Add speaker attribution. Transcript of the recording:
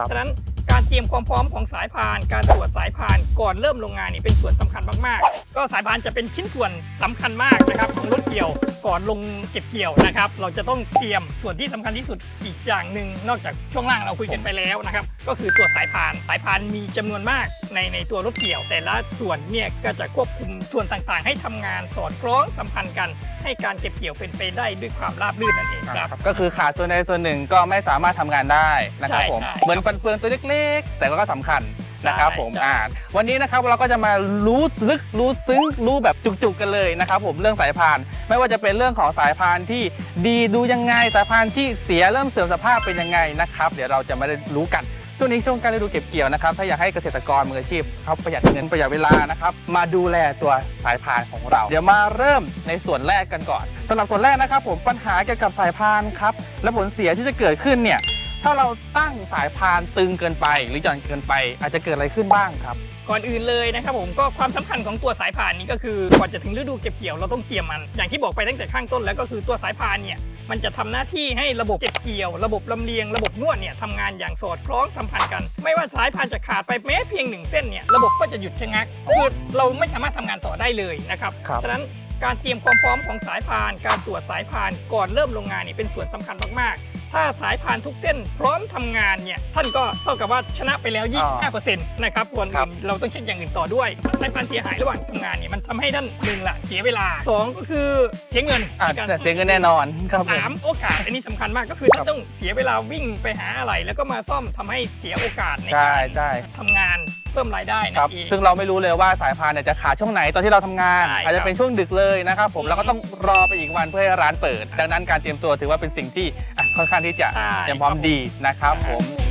Speaker 1: ครับ
Speaker 2: ฉะนั้นการเตรียมความพร้อมของสายพาน การตรวจสายพานก่อนเริ่มโรงงานนี่เป็นส่วนสำคัญมากๆ ก็สายพานจะเป็นชิ้นส่วนสำคัญมากนะครับของรถเกี่ยวก่อนลงเก็บเกี่ยวนะครับ เราจะต้องเตรียมส่วนที่สำคัญที่สุดอีกอย่างหนึ่งนอกจากช่วงล่างเราคุยกันไปแล้วนะครับ ก็คือตัวสายพานสายพานมีจำนวนมากในในตัวรถเกี่ยว แต่ละส่วนเนี่ยก็จะควบคุมส่วนต่างๆ ให้ทำงานสอดคล้องสัมพันธ์กัน ให้การเก็บเกี่ยวเป็นไปได้ด้วยความราบรื่นนั่นเองครับ
Speaker 1: ก็คือขาดส่วนใดส่วนหนึ่งก็ไม่สามารถทำงานได้นะครับ
Speaker 2: ใช่
Speaker 1: ผม
Speaker 2: ใช่
Speaker 1: เหมือนฟันเฟืองตัวเล็ก ๆ แต่ก็สำคัญ นะครับ
Speaker 2: ใช่
Speaker 1: ผม
Speaker 2: ใช่
Speaker 1: อ่าวันนี้นะครับเราก็จะมารู้ลึกรู้ซึ้งรู้แบบจุกๆกันเลยนะครับผมเรื่องสายพาน ไม่ว่าจะเป็นเรื่องของสายพานที่ดีดูยังไงสายพานที่เสียเริ่มเสื่อมสภาพเป็นยังไงนะครับเดี๋ยวเราจะมาได้รู้กันช่วงนี้ช่วงการฤดูเก็บเกี่ยวนะครับถ้าอยากให้เกษตรกรมืออาชีพเขาประหยัดเงินประหยัดเวลานะครับมาดูแลตัวสายพานของเรา เดี๋ยวมาเริ่มในส่วนแรกกันก่อนสำหรับส่วนแรกนะครับ ผมปัญหาเกี่ยวกับสายพานครับและผลเสียที่จะเกิดขึ้นเนี่ย ถ้าเราตั้งสายพานตึงเกินไป หรือหย่อนเกินไป อาจจะเกิดอะไรขึ้นบ้างครับ
Speaker 2: ก่อนอื่นเลยนะครับผมก็ความสำคัญของตัวสายพานนี้ก็คือก่อนจะถึงฤดูเก็บเกี่ยวเราต้องเตรียมมัน อย่างที่บอกไปตั้งแต่ข้างต้นแล้วก็คือตัวสายพานเนี่ยมันจะทำหน้าที่ให้ระบบเก็บเกี่ยว ระบบลำเลียง ระบบนวดเนี่ยทำงานอย่างสอดคล้องสัมพันธ์กัน ไม่ว่าสายพานจะขาดไปแม้เพียงหนึ่งเส้นเนี่ยระบบก็จะหยุดชะงักคือเราไม่สามารถทำงานต่อได้เลยนะครับ
Speaker 1: ครับ
Speaker 2: ฉะนั้นการเตรียมความพร้อมของสายพาน การตรวจสายพานก่อนเริ่มโรงงานนี่เป็นส่วนสำคัญมากๆ ถ้าสายพานทุกเส้นพร้อมทำงานเนี่ยท่านก็เท่ากับว่าชนะไปแล้ว 25%นะครับส่วน
Speaker 1: ครั
Speaker 2: อื่
Speaker 1: บ
Speaker 2: นเราต้องเช็คอย่างอื่นต่อด้วยถ้าสายพานเสียหายระหว่างทำงานเนี่ยมันทำให้ท่านหนึ่งละเสียเวลาสองก็คือเสียเงิน
Speaker 1: อะ
Speaker 2: ในการ
Speaker 1: แต่เสียเงินแน่นอนครับผม
Speaker 2: สามโอกาสอันนี้สำคัญมากก็คือ
Speaker 1: ครั
Speaker 2: ท่า
Speaker 1: บ
Speaker 2: นต้องเสียเวลาวิ่งไปหาอะไรแล้วก็มาซ่อมทำให้เสียโอกาสใน
Speaker 1: ใช่
Speaker 2: การ
Speaker 1: ใช่
Speaker 2: ทำงานเพิ่มรายได้
Speaker 1: ค
Speaker 2: นั่
Speaker 1: รับ
Speaker 2: นเอง
Speaker 1: ซึ่งเราไม่รู้เลยว่าสายพานเนี่ยจะขาดช่วงไหนตอนที่เราทำงาน
Speaker 2: ใช่
Speaker 1: อาจจะเป็นช่วงดึกเลยนะครับผม
Speaker 2: อืม
Speaker 1: เราก็ต้องรอไปอีกวันเพื่อให้ร้านเปิด ดังนั้นการเตรียมตัวถือว่าเป็นสิ่งที่อะ ค่อนข้างที่จะ
Speaker 2: ใช่
Speaker 1: เตรียมพร้อมดีนะครับผม